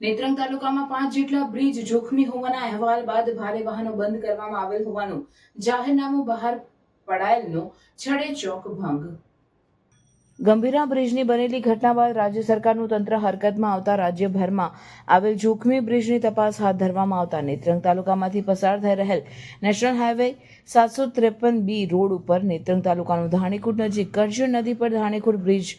નેત્રંગ તાલુકામાં પાંચ જેટલા બ્રિજ જોખમી હોવાના અહેવાલ બાદ ભારે વાહનો બંધ કરવામાં આવેલ હોવાનું જાહેરનામું બહાર પડાયેલનો છડે ચોક ભંગ ગંભીરા બ્રિજની બનેલી ઘટના બાદ રાજ્ય સરકારનું તંત્ર હરકતમાં આવતા રાજ્યભરમાં આવેલ જોખમી બ્રિજની તપાસ હાથ ધરવામાં આવતા નેત્રંગ તાલુકામાંથી પસાર થઈ રહેલ નેશનલ હાઈવે સાતસો ત્રેપન બી રોડ ઉપર નેત્રંગ તાલુકાનું ધાણીકુટ નજીક કરજણ નદી પર ધાણીકુટ બ્રિજ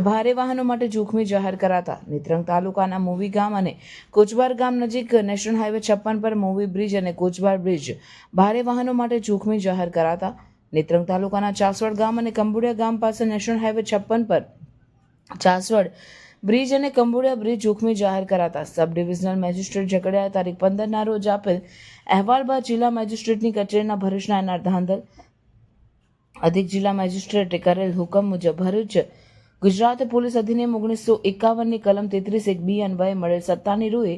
ભારે વાહનો માટે જોખમી જાહેર કરાતા નેત્રંગ તાલુકાના મૂવી ગામ અને કોચબાર ગામ નજીક નેશનલ હાઈવે છપ્પન પર મૂવી બ્રિજ અને કોચબાર બ્રિજ ભારે વાહનો માટે જોખમી જાહેર કરાતા નેત્રંગ તાલુકાના ચાસવડ ગામ અને કંબુડિયા ગામ પાસે નેશનલ હાઈવે છપ્પન પર ચાસવડ બ્રિજ અને કંબુડિયા બ્રિજ જોખમી જાહેર કરાતા સબ ડિવિઝનલ મેજિસ્ટ્રેટ ઝઘડિયાએ તારીખ પંદરના રોજ આપેલ અહેવાલ બાદ જિલ્લા મેજિસ્ટ્રેટની કચેરીના ભરૂચના એનઆર ધાંધલ અધિક જિલ્લા મેજિસ્ટ્રેટે કરેલ હુકમ મુજબ ભરૂચ ગુજરાત પોલીસ અધિનિયમ ઓગણીસો એકાવનની કલમ તેત્રીસ એક બી અન્વયે મળેલ સત્તાની રૂએ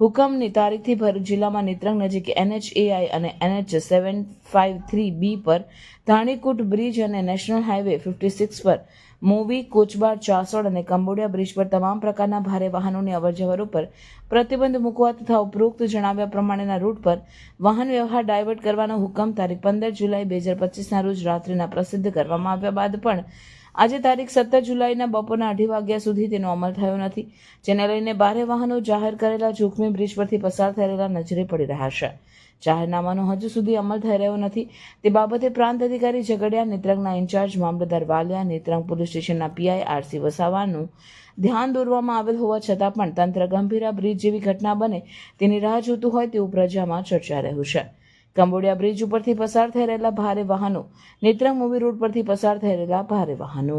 હુકમની તારીખથી ભરૂચ જિલ્લામાં નેત્રંગ નજીક એનએચએઆઈ અને NH seven five three B પર ધાણીકૂટ બ્રિજ અને નેશનલ હાઈવે ફિફ્ટી સિક્સ પર મોવી, કોચબાર, ચાસોડ અને કંબોડિયા બ્રિજ પર તમામ પ્રકારના ભારે વાહનોની અવરજવર ઉપર પ્રતિબંધ મૂકવા તથા ઉપરોક્ત જણાવ્યા પ્રમાણેના રૂટ પર વાહન વ્યવહાર ડાયવર્ટ કરવાનો હુકમ તારીખ પંદર જુલાઈ બે હજાર પચીસના રોજ રાત્રિના પ્રસિદ્ધ કરવામાં આવ્યા બાદ પણ આજે તારીખ સત્તર જુલાઈના બપોરના અઢી વાગ્યા સુધી તેનો અમલ થયો નથી, જેને લઈને ભારે વાહનો જાહેર કરેલા જોખમી બ્રિજ પરથી પસાર થયેલા નજરે પડી રહ્યા છે. જાહેરનામાનો હજુ સુધી અમલ થઈ રહ્યો નથી. તે બાબતે પ્રાંત અધિકારી ઝઘડિયા, નેત્રંગના ઇન્ચાર્જ મામલતદાર વાલિયા, નેત્રંગ પોલીસ સ્ટેશનના પીઆઈ આરસી વસાવાનું ધ્યાન દોરવામાં આવેલ હોવા છતાં પણ તંત્ર ગંભીરા બ્રિજ જેવી ઘટના બને તેની રાહ જોતું હોય તેવું પ્રજામાં ચર્ચા રહ્યું છે. કંબોડિયા બ્રિજ ઉપરથી પસાર થઈ રહેલા ભારે વાહનો નેત્રંગ મૂવી રોડ પરથી પસાર થઈ રહેલા ભારે વાહનો.